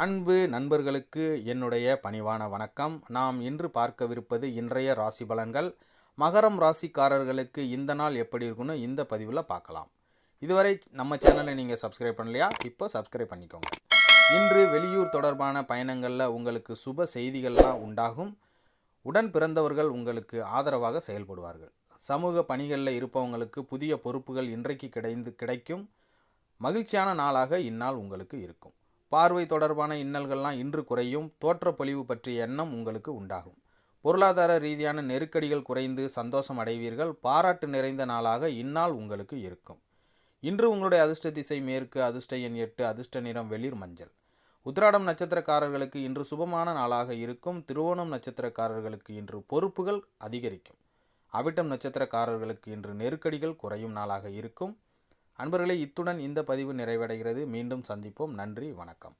அன்பு நண்பர்களுக்கு என்னுடைய பணிவான வணக்கம். நாம் இன்று பார்க்கவிருப்பது இன்றைய ராசி பலன்கள். மகரம் ராசிக்காரர்களுக்கு இந்த நாள் எப்படி இருக்குன்னு இந்த பதிவில் பார்க்கலாம். இதுவரை நம்ம சேனலை நீங்கள் சப்ஸ்கிரைப் பண்ணலையா? இப்போ சப்ஸ்கிரைப் பண்ணிக்கோங்க. இன்று வெளியூர் தொடர்பான பயணங்களில் உங்களுக்கு சுப செய்திகள்லாம் உண்டாகும். உடன் பிறந்தவர்கள் உங்களுக்கு ஆதரவாக செயல்படுவார்கள். சமூக பணிகளில் இருப்பவங்களுக்கு புதிய பொறுப்புகள் இன்றைக்கு கிடைந்து கிடைக்கும். மகிழ்ச்சியான நாளாக இந்நாள் உங்களுக்கு இருக்கும். பார்வை தொடர்பான இன்னல்கள்லாம் இன்று குறையும். தோற்றப்பொழிவு பற்றிய எண்ணம் உங்களுக்கு உண்டாகும். பொருளாதார ரீதியான நெருக்கடிகள் குறைந்து சந்தோஷம் அடைவீர்கள். பாராட்டு நிறைந்த நாளாக இந்நாள் உங்களுக்கு இருக்கும். இன்று உங்களுடைய அதிர்ஷ்ட திசை மேற்கு அதிர்ஷ்ட எண் எட்டு அதிர்ஷ்ட நிறம் வெளிர் மஞ்சள். உத்திராடம் நட்சத்திரக்காரர்களுக்கு இன்று சுபமான நாளாக இருக்கும். திருவோணம் நட்சத்திரக்காரர்களுக்கு இன்று பொறுப்புகள் அதிகரிக்கும். அவிட்டம் நட்சத்திரக்காரர்களுக்கு இன்று நெருக்கடிகள் குறையும் நாளாக இருக்கும். அன்பர்களே இத்துடன் இந்த பதிவு நிறைவடைகிறது. மீண்டும் சந்திப்போம். நன்றி வணக்கம்.